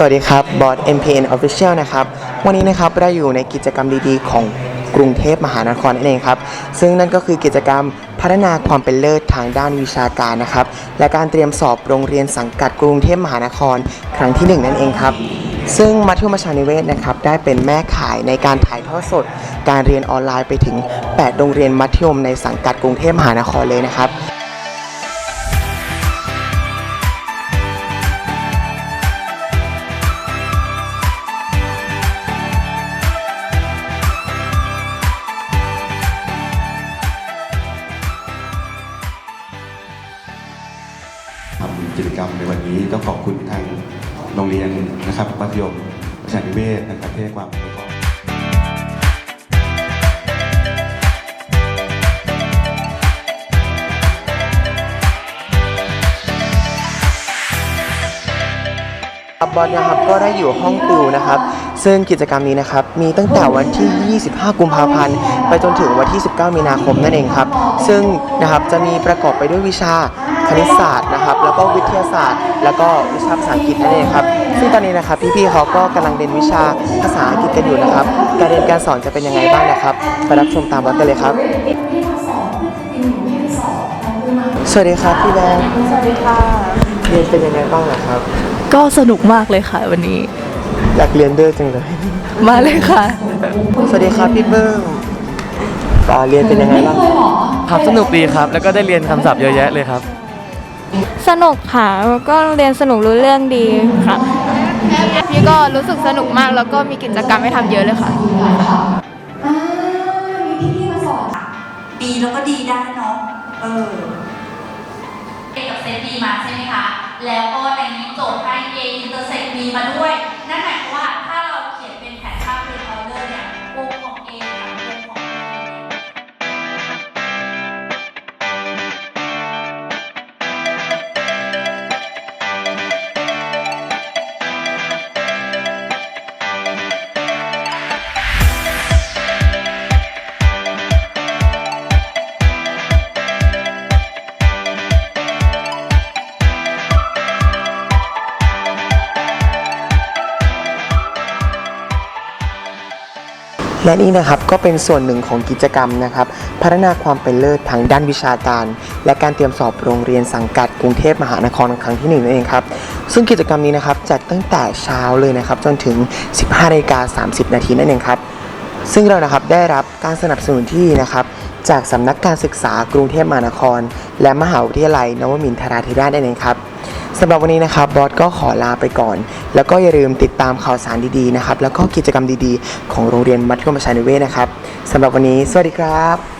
สวัสดีครับบอส MPN Official นะครับ วันนี้นะครับเราอยู่ในกิจกรรมดีๆ ของกรุงเทพมหานครนั่นเองครับ ซึ่งนั่นก็คือกิจกรรมพัฒนาความเป็นเลิศทางด้านวิชาการนะครับ และการเตรียมสอบโรงเรียนสังกัดกรุงเทพมหานคร ครั้งที่หนึ่งนั่นเองครับ ซึ่งมัธยมชานิเวศนะครับได้เป็นแม่ขายในการถ่ายทอดสด การเรียนออนไลน์ไปถึง 8 โรงเรียนมัธยมในสังกัดกรุงเทพมหานครเลยนะครับ ทำกิจกรรมในวันนี้ต้องขอบคุณทางโรงเรียนนะครับมัธยมประชานิเวศนะครับที่ให้ความอนุเคราะห์ครับบอลนะครับก็ได้อยู่ห้องติวนะครับ ซึ่งกิจกรรมนี้นะครับมีตั้งแต่วันที่ 25 กุมภาพันธ์ ไปจนถึงวันที่ 19 มีนาคมนั่นเองครับ ซึ่งนะครับจะมีประกอบไปด้วยวิชา คณิตศาสตร์นะครับ แล้วก็วิทยาศาสตร์ แล้วก็วิชาภาษาอังกฤษนั่นเองครับ ซึ่งตอนนี้นะครับพี่ๆเขาก็กำลังเรียนวิชาภาษาอังกฤษกันอยู่นะครับ การเรียนการสอนจะเป็นยังไงบ้างนะครับ ไปรับชมตามบอสกันเลยครับ สวัสดีครับพี่แบงค์สวัสดีค่ะ เรียนเป็นยังไงบ้างนะครับ ก็สนุกมากเลยค่ะวันนี้ อยากเรียนด้วยจังเลย มาเลยค่ะ สวัสดีครับพี่เบิ้มอ่าเรียนเป็นยังไงบ้างครับสนุกดีครับ แล้วก็ได้เรียนคำศัพท์เยอะแยะเลยครับ สนุกค่ะก็เรียนสนุกรู้เรื่องดีค่ะพี่ก็รู้สึกสนุกมากแล้วก็มีกิจกรรมให้ทำเยอะเลยค่ะ อ่ามีพี่ๆมาสอนดีแล้วก็ดีได้เนาะ เออ เอกกับเซต B มาใช่ไหมคะ แล้วก็ในนี้โจทย์ให้ A intersect B มาด้วย นั่นหมายความ และนี่นะครับก็เป็นส่วนหนึ่งของกิจกรรมนะครับ พัฒนาความเป็นเลิศทางด้านวิชาการ และการเตรียมสอบโรงเรียนสังกัดกรุงเทพมหานครครั้งที่หนึ่งนั่นเองครับซึ่งกิจกรรมนี้นะครับจัดตั้งแต่เช้าเลยนะครับจนถึง 15นาฬิกา30 นาทีนั่นเองครับซึ่งเรานะครับได้รับการสนับสนุนที่นะครับจากสำนักการศึกษากรุงเทพมหานคร และมหาวิทยาลัยนวมินทราธิราชนั่นเองครับ สำหรับวันนี้นะครับบอสก็ขอลาไปก่อน แล้วก็อย่าลืมติดตามข่าวสารดีๆนะครับ แล้วก็กิจกรรมดีๆ ของโรงเรียนมัธยมประชานิเวศนะครับสำหรับวันนี้ สวัสดีครับ